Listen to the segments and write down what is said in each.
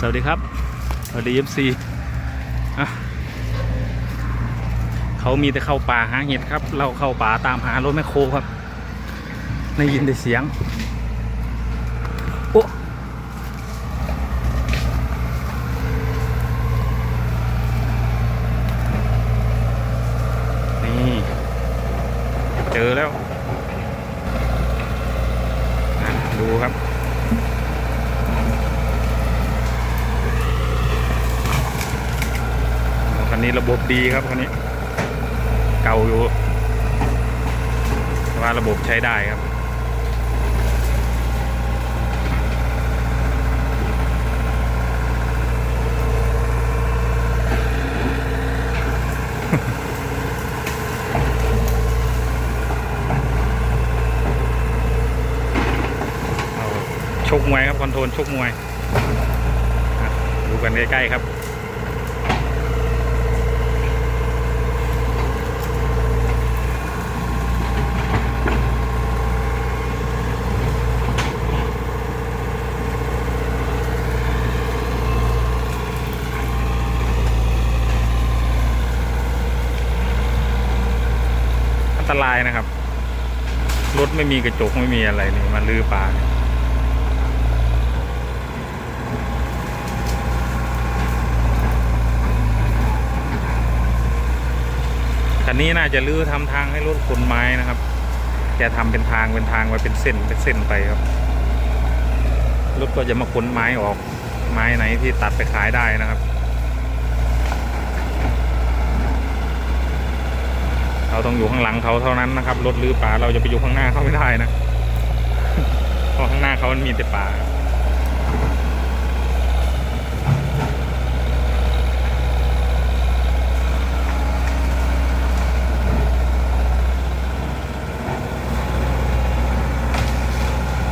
สวัสดีครับ สวัสดีเอฟซีเขามีแต่เข้าป่าหาเห็ดครับ เราเข้าป่าตามหารถแมคโครครับได้ยินแต่เสียง โอ้นี่เจอแล้ว ดูครับ นนี้ระบบดีครับคันนี้ เก่าอยู่ว่าระบบใช้ได้ครับชกมวยครับคอนโทรลชกมวยดูกันใกล้ๆครับ ตรายนะครับ รถไม่มีกระจกไม่มีอะไรนี่มาลื้อป่าคันนี้น่าจะลื้อทำทางให้รถขนไม้นะครับแกทำเป็นทางเป็นทางไว้เป็นเส้นเป็นเส้นไปครับ รถก็จะมาขนไม้ออกไม้ไหนที่ตัดไปขายได้นะครับ เรา ต้องอยู่ข้างหลังเขาเท่านั้นนะครับ รถหรือป่าเราจะไปอยู่ข้างหน้าเขาไม่ได้นะเพราะข้างหน้าเขามันมีแต่ป่า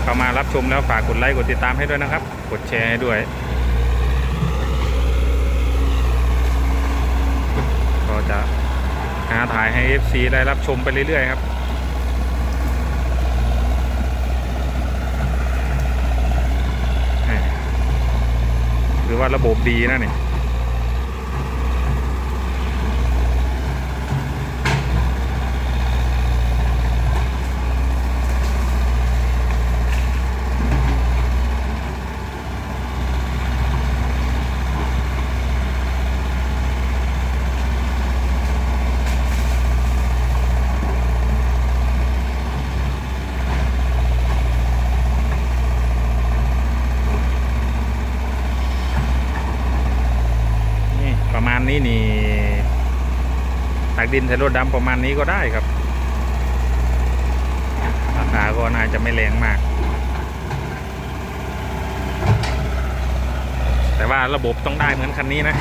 เข้ามารับชมแล้วฝากกดไลค์กดติดตามให้ด้วยนะครับ กดแชร์ให้ด้วยก็จะ หาถ่ายให้ FC ได้รับชมไปเรื่อยๆครับหรือว่าระบบดีนะนี่ยประมาณนี้นี่ ตักดินใส่รถดำประมาณนี้ก็ได้ครับ ราคาก็น่าจะไม่แรงมาก แต่ว่าระบบต้องได้เหมือนคันนี้นะ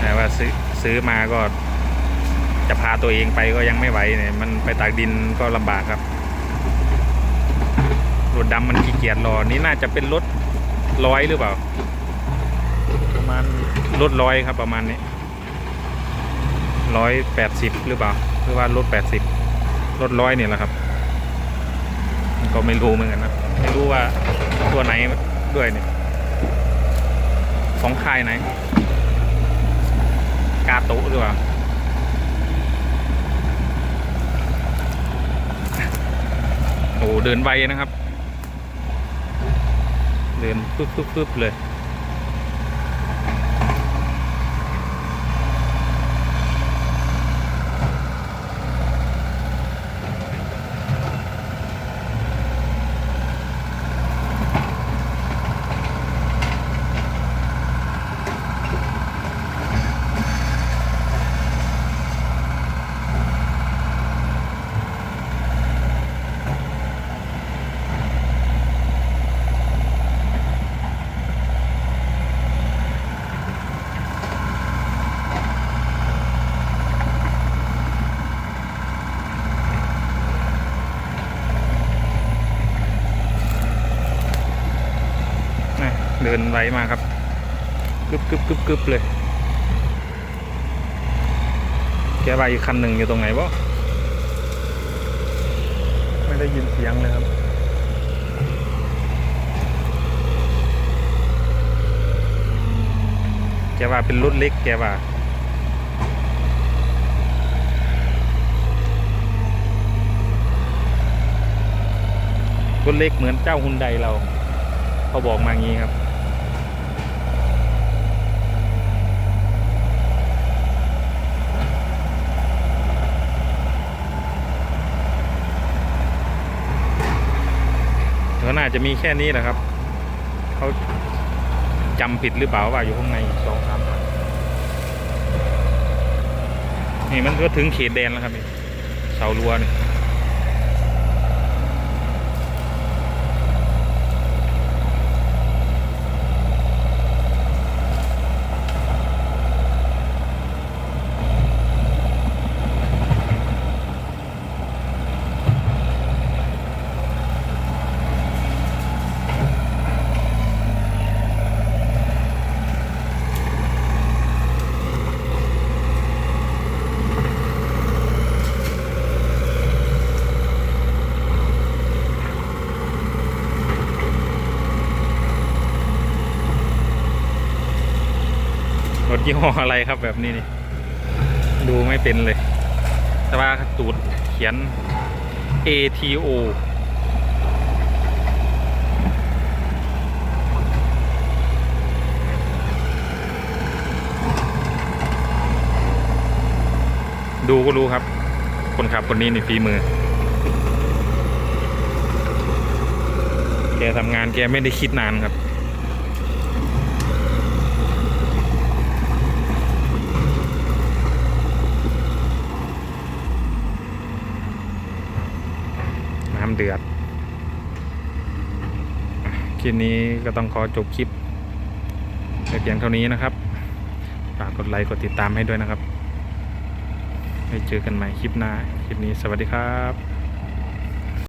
แต่ว่าซื้อซื้อมาก็จะพาตัวเองไปก็ยังไม่ไหวเนี่ยมันไปตากดินก็ลำบากครับรถดำมันขี้เกียจรอ นี่น่าจะเป็นรถร้อยหรือเปล่า ประมาณรถร้อยครับประมาณนี้ ร้อยแปดสิบหรือเปล่าหรือว่ารถแปดสิบรถร้อยเนี่ยแหละครับ ก็ไม่รู้เหมือนกันนะ ไม่รู้ว่าตัวไหนด้วยเนี่ย ของค่ายไหน กาโตะหรือเปล่าโอ้เดินไวนะครับ เดินปึ๊บปึ๊บปึ๊บเลย นะ เดินไวมากครับกึบกึบกึบกึบเลยแกว่าอีกคันหนึ่งอยู่ตรงไหนวะไม่ได้ยินเสียงเลยครับแกว่าเป็นรถเล็กแกว่ารถเล็กเหมือนเจ้าฮุนไดเรา เขาบอกมางี้ครับ ก็น่าจะมีแค่นี้แหละครับเขาจำผิดหรือเปล่าว่าอยู่ข้างในสองสามพันนี่มันก็ถึงเขตแดนแล้วครับนี่เสารั้วนี่ ถยี่ห้ออะไรครับแบบนี้นี่ ดูไม่เป็นเลย แต่ว่าตูดเขียน ATO ดูก็รู้ครับ คนขับคนนี้นี่ฝีมือ แกทำงานแกไม่ได้คิดนานครับ น้ำเดือด คลิปนี้ก็ต้องขอจบคลิปไปเพียงเท่านี้นะครับ ฝากกดไลค์กดติดตามให้ด้วยนะครับไว้เจอกันใหม่คลิปหน้า คลิปนี้สวัสดีครับ